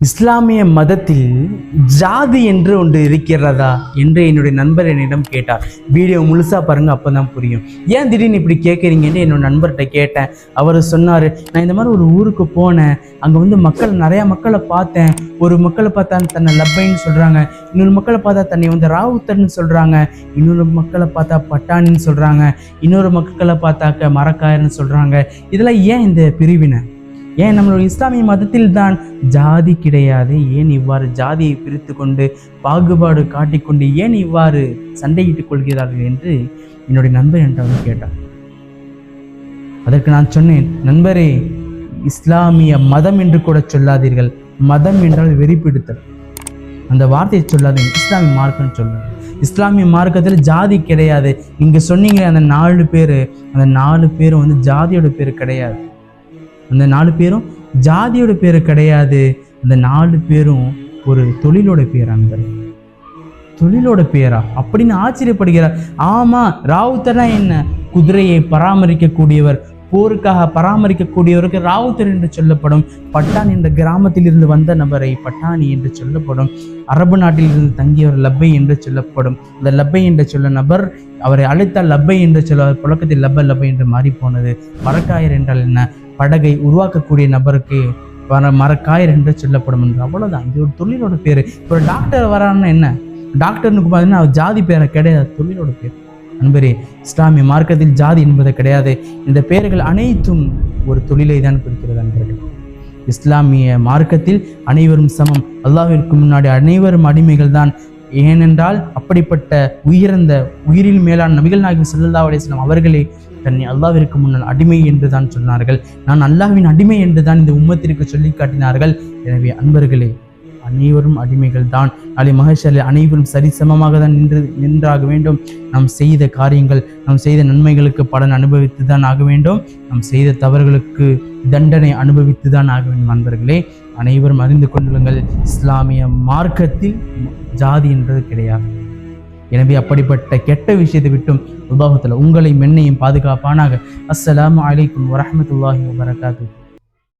இஸ்லாமிய மதத்தில் ஜாதி என்று ஒன்று இருக்கிறதா என்று என்னுடைய நண்பர் என்னிடம் கேட்டார். வீடியோ முழுசாக பாருங்கள் அப்போ தான் புரியும். ஏன் திடீர்னு இப்படி கேட்குறீங்கன்னு என்னோட நண்பர்கிட்ட கேட்டேன். அவர் சொன்னார் நான் இந்த மாதிரி ஒரு ஊருக்கு போனேன். அங்கே வந்து மக்கள் நிறையா மக்களை பார்த்தேன். ஒரு மக்களை பார்த்தா தன்னை லப்பைன்னு சொல்கிறாங்க இன்னொரு மக்களை பார்த்தா தன்னை வந்து ராவுத்தர்னு சொல்கிறாங்க இன்னொரு மக்களை பார்த்தா பட்டாணின்னு சொல்கிறாங்க இன்னொரு மக்களை பார்த்தாக்க மரக்காயர்னு சொல்கிறாங்க இதெல்லாம் ஏன் இந்த பிரிவினை? ஏன் நம்மளோட இஸ்லாமிய மதத்தில் தான் ஜாதி கிடையாது? ஏன் இவ்வாறு ஜாதியை பிரித்து கொண்டு பாகுபாடு காட்டிக்கொண்டு ஏன் இவ்வாறு சண்டையிட்டுக் கொள்கிறார்கள் என்று என்னுடைய நண்பர் என்கிட்ட கேட்டார். அதற்கு நான் சொன்னேன் நண்பரே இஸ்லாமிய மதம் என்று கூட சொல்லாதீர்கள். மதம் என்றால் வெறிப்பிடுத்தல். அந்த வார்த்தையை சொல்லாதீங்க இஸ்லாமிய மார்க்கம்னு சொல்லுங்கள் இஸ்லாமிய மார்க்கத்தில் ஜாதி கிடையாது. நீங்கள் சொன்னீங்க அந்த நாலு பேர் அந்த நாலு பேரும் வந்து ஜாதியோட பேர் கிடையாது. அந்த நாலு பேரும் ஜாதியோட பேர் கிடையாது. அந்த நாலு பேரும் ஒரு தொழிலோட பேர் அன்பர்? தொழிலோட பேரா? அப்படின்னு ஆச்சரியப்படுகிறார். ஆமா ராவுத்தர்னா என்ன? குதிரையை பராமரிக்கக்கூடியவர் போருக்காக பராமரிக்கக்கூடியவருக்கு ராவுத்தர் என்று சொல்லப்படும். பட்டாணி என்ற கிராமத்தில் இருந்து வந்த நபரை பட்டாணி என்று சொல்லப்படும். அரபு நாட்டில் இருந்து தங்கியவர் லப்பை என்று சொல்லப்படும். அந்த லப்பை என்று சொல்ல நபர் அவரை அழைத்தால் லப்பை என்று சொல்ல புழக்கத்தில் லப்ப லப்பை என்று மாறி போனது மரக்காயர் என்றால் என்ன? படகை உருவாக்கக்கூடிய நபருக்கு வர மரக்காயர் என்று சொல்லப்படும் என்று. அவ்வளோதான் இது ஒரு தொழிலோட பேர். இப்போ ஒரு டாக்டர் வரான்னு என்ன? டாக்டர்னு பார்த்தீங்கன்னா அவர் ஜாதி பேரை கிடையாது. தொழிலோட பேர். அன்பரே இஸ்லாமிய மார்க்கத்தில் ஜாதி என்பது கிடையாது. இந்த பெயர்கள் அனைத்தும் ஒரு தொழிலை தான் குறிக்கிறது அன்பர்கள். இஸ்லாமிய மார்க்கத்தில் அனைவரும் சமம். அல்லாவிற்கு முன்னாடி அனைவரும் அடிமைகள் தான். ஏனென்றால் அப்படிப்பட்ட உயர்ந்த உயிரில் மேலான நபிகள் நாயகம் செல்லல்லா அலைஹி அவர்களே தன்னை அல்லாவிற்கு முன்னால் அடிமை என்று தான் சொன்னார்கள். நான் அல்லாஹ்வின் அடிமை என்று தான் இந்த உம்மத்திற்கு சொல்லி காட்டினார்கள். எனவே அன்பர்களே அனைவரும் அடிமைகள் தான். நாளை மகேஷாலே அனைவரும் சரிசமமாக தான் நின்று நின்றாக வேண்டும். நாம் செய்த காரியங்கள் நாம் செய்த நன்மைகளுக்கு பலன் அனுபவித்து தான் ஆக வேண்டும். நாம் செய்த தவறுகளுக்கு தண்டனை அனுபவித்து தான் ஆக வேண்டும் நண்பர்களே அனைவரும் அறிந்து கொள்ளுங்கள் இஸ்லாமிய மார்க்கத்தில் ஜாதி என்றது கிடையாது. எனவே அப்படிப்பட்ட கெட்ட விஷயத்தை விட்டும் உலகத்தில் உங்களை மென்னையும் பாதுகாப்பானாக. அஸ்ஸலாமு அலைக்கும் வரமத்துல்லாஹி வரகாத்து